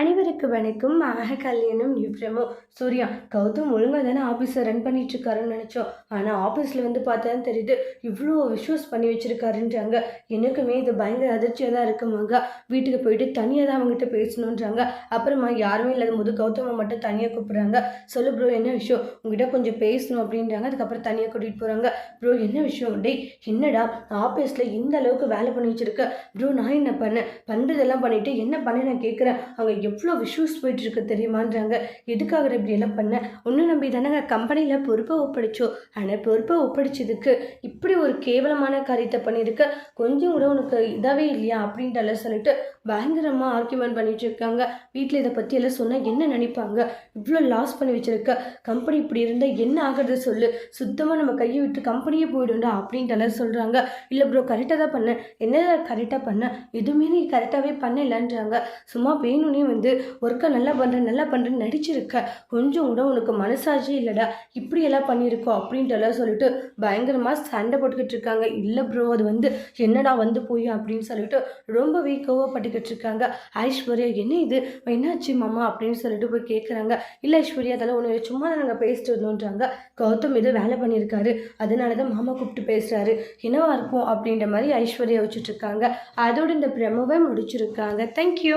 அனைவருக்கு வணக்கம். ஆக கல்யாணம் நியூப்ரமோ சூர்யா கௌதம் ஒழுங்காக தானே ஆஃபீஸை ரன் பண்ணிட்டுருக்காருன்னு நினச்சோம். ஆனால் ஆஃபீஸில் வந்து பார்த்தா தான் தெரியுது இவ்வளோ விஷுவஸ் பண்ணி வச்சுருக்காருன்றாங்க. எனக்குமே இது பயங்கர அதிர்ச்சியாக தான் இருக்குமாங்க வீட்டுக்கு போயிட்டு தனியாக தான் அவங்ககிட்ட பேசணுன்றாங்க. அப்புறமா யாருமே இல்லாத போது கௌதமை மட்டும் தனியாக கூப்பிட்றாங்க. சொல்லு ப்ரோ என்ன விஷயம்? உங்ககிட்ட கொஞ்சம் பேசணும் அப்படின்றாங்க. அதுக்கப்புறம் தனியாக கூட்டிகிட்டு போகிறாங்க ப்ரோ என்ன விஷயம்? டேய் என்னடா ஆஃபீஸில் இந்த அளவுக்கு வேலை பண்ணி வச்சுருக்க? ப்ரோ நான் என்ன பண்ணேன்? பண்ணுறதெல்லாம் பண்ணிவிட்டு என்ன பண்ண நான் கேட்குறேன் அவங்க எவ்வளோ இஷ்யூஸ் போயிட்டுருக்கு தெரியுமான்றாங்க. எதுக்காக இப்படி எல்லாம் பண்ண? ஒன்றும் நம்பி தானே கம்பெனியில் பொறுப்பை ஒப்படைச்சோம். ஆனால் பொறுப்பை ஒப்படைச்சதுக்கு இப்படி ஒரு கேவலமான காரியத்தை பண்ணியிருக்க. கொஞ்சம் கூட உனக்கு இதாகவே இல்லையா? அப்படின்ட்டு சொல்லிட்டு பயங்கரமாக ஆர்கியூமெண்ட் பண்ணிட்டு இருக்காங்க. வீட்டில் இதை பற்றி எல்லாம் சொன்னால் என்ன நினைப்பாங்க? இவ்வளோ லாஸ் பண்ணி வச்சிருக்க. கம்பெனி இப்படி இருந்தால் என்ன ஆகுறது சொல்லு? சுத்தமாக நம்ம கையை விட்டு கம்பெனியே போயிடும்டா அப்படின்ட்டு சொல்கிறாங்க இல்லை ப்ரோ கரெக்டாக தான் பண்ணேன். என்ன கரெக்டாக பண்ணேன் எதுவுமே நீ கரெக்டாகவே பண்ணலன்றாங்க. சும்மா வேணும்னே வந்து ஒர்க்கை நல்லா பண்ணுறேன் நல்லா பண்ணுறேன்னு நடிச்சிருக்க. கொஞ்சம் கூட உனக்கு மனசாட்சி இல்லைடா. இப்படி எல்லாம் பண்ணியிருக்கோம் அப்படின்ட்டுலாம் சொல்லிட்டு பயங்கரமாக சண்டை போட்டுக்கிட்டு இருக்காங்க. இல்லை ப்ரோ அது வந்து என்னடா வந்து போய்? அப்படின்னு சொல்லிட்டு ரொம்பவே கோவப்பட்டுக்கிட்டு இருக்காங்க. ஐஸ்வர்யா என்ன இது? என்னாச்சு மாமா? அப்படின்னு சொல்லிட்டு போய் கேட்குறாங்க இல்லை ஐஸ்வர்யா அதெல்லாம் ஒன்று சும்மா தான் நாங்கள் பேசிட்டு இருந்தோன்றாங்க. கௌதம் இது வேலை பண்ணியிருக்காரு. அதனால தான் மாமா கூப்பிட்டு பேசுகிறாரு என்னவா இருக்கும்? அப்படின்ற மாதிரி ஐஸ்வர்யா வச்சுட்டு இருக்காங்க. அதோட இந்த பிரமவை முடிச்சிருக்காங்க. தேங்க்யூ